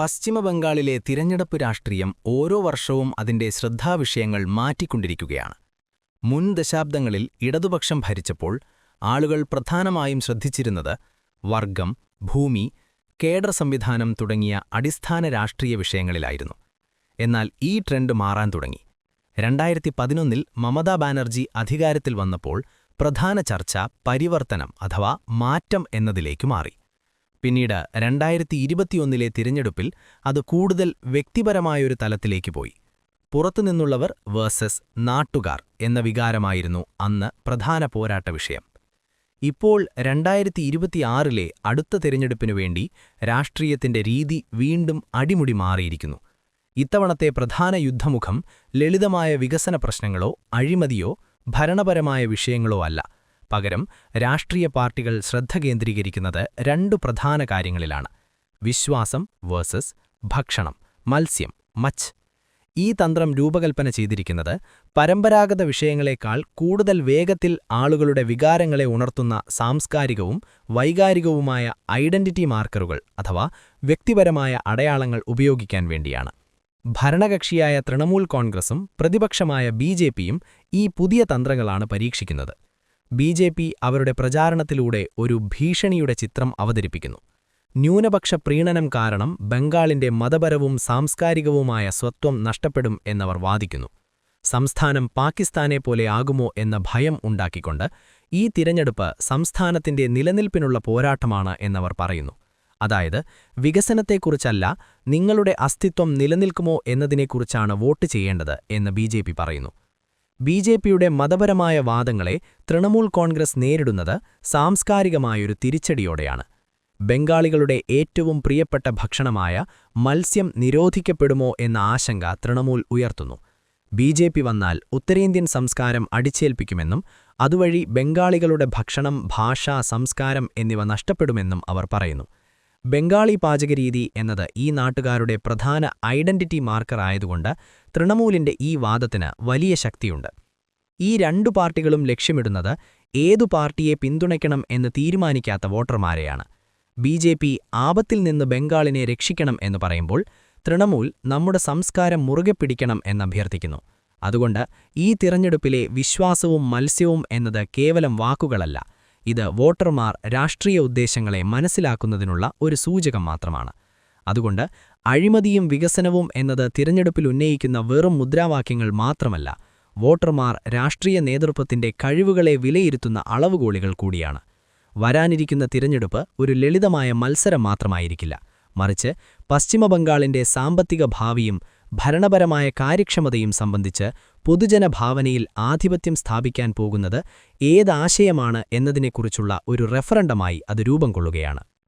പശ്ചിമബംഗാളിലെ തിരഞ്ഞെടുപ്പ് രാഷ്ട്രീയം ഓരോ വർഷവും അതിന്റെ ശ്രദ്ധാവിഷയങ്ങൾ മാറ്റിക്കൊണ്ടിരിക്കുകയാണ്. മുൻ ദശാബ്ദങ്ങളിൽ ഇടതുപക്ഷം ഭരിച്ചപ്പോൾ ആളുകൾ പ്രധാനമായും ശ്രദ്ധിച്ചിരുന്നത് വർഗം ഭൂമി കേഡർ സംവിധാനം തുടങ്ങിയ അടിസ്ഥാന രാഷ്ട്രീയ വിഷയങ്ങളിലായിരുന്നു. എന്നാൽ ഈ ട്രെൻഡ് മാറാൻ തുടങ്ങി. രണ്ടായിരത്തി പതിനൊന്നിൽ മമതാ ബാനർജി അധികാരത്തിൽ വന്നപ്പോൾ പ്രധാന ചർച്ച പരിവർത്തനം അഥവാ മാറ്റം എന്നതിലേക്ക് മാറി. പിന്നീട് രണ്ടായിരത്തി ഇരുപത്തിയൊന്നിലെ തിരഞ്ഞെടുപ്പിൽ അത് കൂടുതൽ വ്യക്തിപരമായൊരു തലത്തിലേക്ക് പോയി. പുറത്തുനിന്നുള്ളവർ വേഴ്സസ് നാട്ടുകാർ എന്ന വികാരമായിരുന്നു അന്ന് പ്രധാന പോരാട്ട വിഷയം. ഇപ്പോൾ രണ്ടായിരത്തി ഇരുപത്തിയാറിലെ അടുത്ത തിരഞ്ഞെടുപ്പിനു വേണ്ടി രാഷ്ട്രീയത്തിന്റെ രീതി വീണ്ടും അടിമുടി മാറിയിരിക്കുന്നു. ഇത്തവണത്തെ പ്രധാന യുദ്ധമുഖം ലളിതമായ വികസന പ്രശ്നങ്ങളോ അഴിമതിയോ ഭരണപരമായ വിഷയങ്ങളോ അല്ല. പകരം രാഷ്ട്രീയ പാർട്ടികൾ ശ്രദ്ധ കേന്ദ്രീകരിക്കുന്നത് രണ്ടു പ്രധാന കാര്യങ്ങളിലാണ്. വിശ്വാസം വേഴ്സസ് ഭക്ഷണം മത്സ്യം മച്ച്. ഈ തന്ത്രം രൂപകൽപ്പന ചെയ്തിരിക്കുന്നത് പരമ്പരാഗത വിഷയങ്ങളെക്കാൾ കൂടുതൽ വേഗത്തിൽ ആളുകളുടെ വികാരങ്ങളെ ഉണർത്തുന്ന സാംസ്കാരികവും വൈകാരികവുമായ ഐഡന്റിറ്റി മാർക്കറുകൾ അഥവാ വ്യക്തിപരമായ അടയാളങ്ങൾ ഉപയോഗിക്കാൻ വേണ്ടിയാണ്. ഭരണകക്ഷിയായ തൃണമൂൽ കോൺഗ്രസും പ്രതിപക്ഷമായ ബി ഈ പുതിയ തന്ത്രങ്ങളാണ് പരീക്ഷിക്കുന്നത്. ബി അവരുടെ പ്രചാരണത്തിലൂടെ ഒരു ഭീഷണിയുടെ ചിത്രം അവതരിപ്പിക്കുന്നു. ന്യൂനപക്ഷ പ്രീണനം കാരണം ബംഗാളിന്റെ മതപരവും സാംസ്കാരികവുമായ സ്വത്വം നഷ്ടപ്പെടും എന്നവർ വാദിക്കുന്നു. സംസ്ഥാനം പാകിസ്ഥാനെ പോലെ ആകുമോ എന്ന ഭയം ഉണ്ടാക്കിക്കൊണ്ട് ഈ തിരഞ്ഞെടുപ്പ് സംസ്ഥാനത്തിന്റെ നിലനിൽപ്പിനുള്ള പോരാട്ടമാണ് എന്നവർ പറയുന്നു. അതായത് വികസനത്തെക്കുറിച്ചല്ല നിങ്ങളുടെ അസ്തിത്വം നിലനിൽക്കുമോ എന്നതിനെക്കുറിച്ചാണ് വോട്ട് ചെയ്യേണ്ടത് എന്ന് ബി പറയുന്നു. ബി ജെ പിയുടെ മതപരമായ വാദങ്ങളെ തൃണമൂൽ കോൺഗ്രസ് നേരിടുന്നത് സാംസ്കാരികമായൊരു തിരിച്ചടിയോടെയാണ്. ബംഗാളികളുടെ ഏറ്റവും പ്രിയപ്പെട്ട ഭക്ഷണമായ മത്സ്യം നിരോധിക്കപ്പെടുമോ എന്ന ആശങ്ക തൃണമൂൽ ഉയർത്തുന്നു. ബി ജെ പി വന്നാൽ ഉത്തരേന്ത്യൻ സംസ്കാരം അടിച്ചേൽപ്പിക്കുമെന്നും അതുവഴി ബംഗാളികളുടെ ഭക്ഷണം ഭാഷ സംസ്കാരം എന്നിവ നഷ്ടപ്പെടുമെന്നും അവർ പറയുന്നു. ബംഗാളി പാചകരീതി എന്നത് ഈ നാട്ടുകാരുടെ പ്രധാന ഐഡന്റിറ്റി മാർക്കർ ആയതുകൊണ്ട് തൃണമൂലിന്റെ ഈ വാദത്തിന് വലിയ ശക്തിയുണ്ട്. ഈ രണ്ടു പാർട്ടികളും ലക്ഷ്യമിടുന്നത് ഏതു പാർട്ടിയെ പിന്തുണയ്ക്കണം എന്ന് തീരുമാനിക്കാത്ത വോട്ടർമാരെയാണ്. ബി ജെ പി ആപത്തിൽ നിന്ന് ബംഗാളിനെ രക്ഷിക്കണം എന്ന് പറയുമ്പോൾ തൃണമൂൽ നമ്മുടെ സംസ്കാരം മുറുകെ പിടിക്കണം എന്നഭ്യർത്ഥിക്കുന്നു. അതുകൊണ്ട് ഈ തിരഞ്ഞെടുപ്പിലെ വിശ്വാസവും മത്സ്യവും എന്നത് കേവലം വാക്കുകളല്ല. ഇത് വോട്ടർമാർ രാഷ്ട്രീയ ഉദ്ദേശങ്ങളെ മനസ്സിലാക്കുന്നതിനുള്ള ഒരു സൂചകം മാത്രമാണ്. അതുകൊണ്ട് അഴിമതിയും വികസനവും എന്നത് തിരഞ്ഞെടുപ്പിൽ ഉന്നയിക്കുന്ന വെറും മുദ്രാവാക്യങ്ങൾ മാത്രമല്ല വോട്ടർമാർ രാഷ്ട്രീയ നേതൃത്വത്തിന്റെ കഴിവുകളെ വിലയിരുത്തുന്ന അളവുകോളികൾ കൂടിയാണ്. വരാനിരിക്കുന്ന തിരഞ്ഞെടുപ്പ് ഒരു ലളിതമായ മത്സരം മാത്രമായിരിക്കില്ല. മറിച്ച് പശ്ചിമബംഗാളിന്റെ സാമ്പത്തിക ഭാവിയും ഭരണപരമായ കാര്യക്ഷമതയും സംബന്ധിച്ച് പൊതുജനഭാവനയിൽ ആധിപത്യം സ്ഥാപിക്കാൻ പോകുന്നത് ഏതാശയമാണ് എന്നതിനെക്കുറിച്ചുള്ള ഒരു റെഫറണ്ടമായി അത് രൂപം കൊള്ളുകയാണ്